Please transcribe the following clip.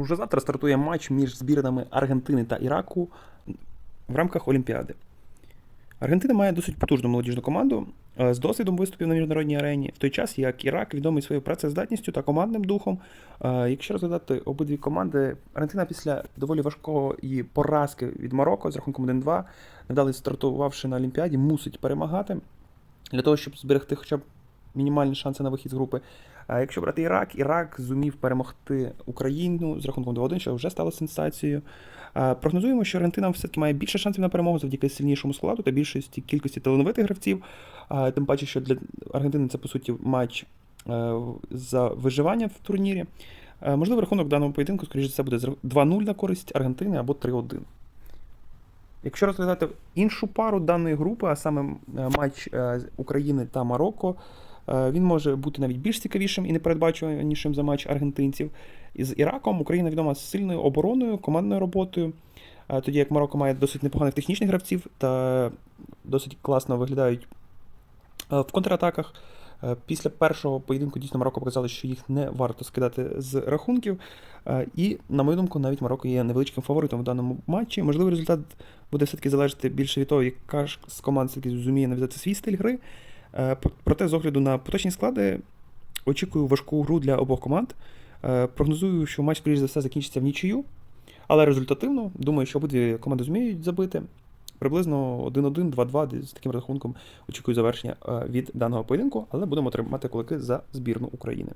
Уже завтра стартує матч між збірними Аргентини та Іраку в рамках Олімпіади. Аргентина має досить потужну молодіжну команду е, з досвідом виступів на міжнародній арені, в той час як Ірак відомий своєю працездатністю та командним духом. Е, Якщо розглядати обидві команди, Аргентина після доволі важкої поразки від Марокко з рахунком 1-2, невдало стартувавши на Олімпіаді, мусить перемагати для того, щоб зберегти хоча б мінімальні шанси на вихід з групи. А якщо брати Ірак, Ірак зумів перемогти Україну з рахунком 2-1, що вже стало сенсацією. Прогнозуємо, що Аргентина все-таки має більше шансів на перемогу завдяки сильнішому складу та більшості кількості талановитих гравців. Тим паче, що для Аргентини це по суті матч е, за виживання в турнірі. Можливо, рахунок даного поєдинку, скоріш за все, буде зр- 2-0 на користь Аргентини або 3-1. Якщо розглядати іншу пару даної групи, а саме е, матч е, України та Марокко, він може бути навіть більш цікавішим і непередбачуванішим за матч аргентинців. Із Іраком Україна відома з сильною обороною, командною роботою, е, тоді як Марокко має досить непоганих технічних гравців та досить класно виглядають е, в контратаках. Е, Після першого поєдинку дійсно Марокко показали, що їх не варто скидати з рахунків. Е, І, на мою думку, навіть Марокко є невеличким фаворитом в даному матчі. Можливий результат буде все-таки залежати більше від того, яка ж з команд все-таки зуміє нав'язати свій стиль гри. Е, Проте, з огляду на поточні склади, очікую важку гру для обох команд. Е, Прогнозую, що матч, скоріш за все, закінчиться в нічию, але результативно. Думаю, що обидві команди зуміють забити. Приблизно 1-1, 2-2, з таким рахунком очікую завершення е, від даного поєдинку, але будемо тримати кулаки за збірну України.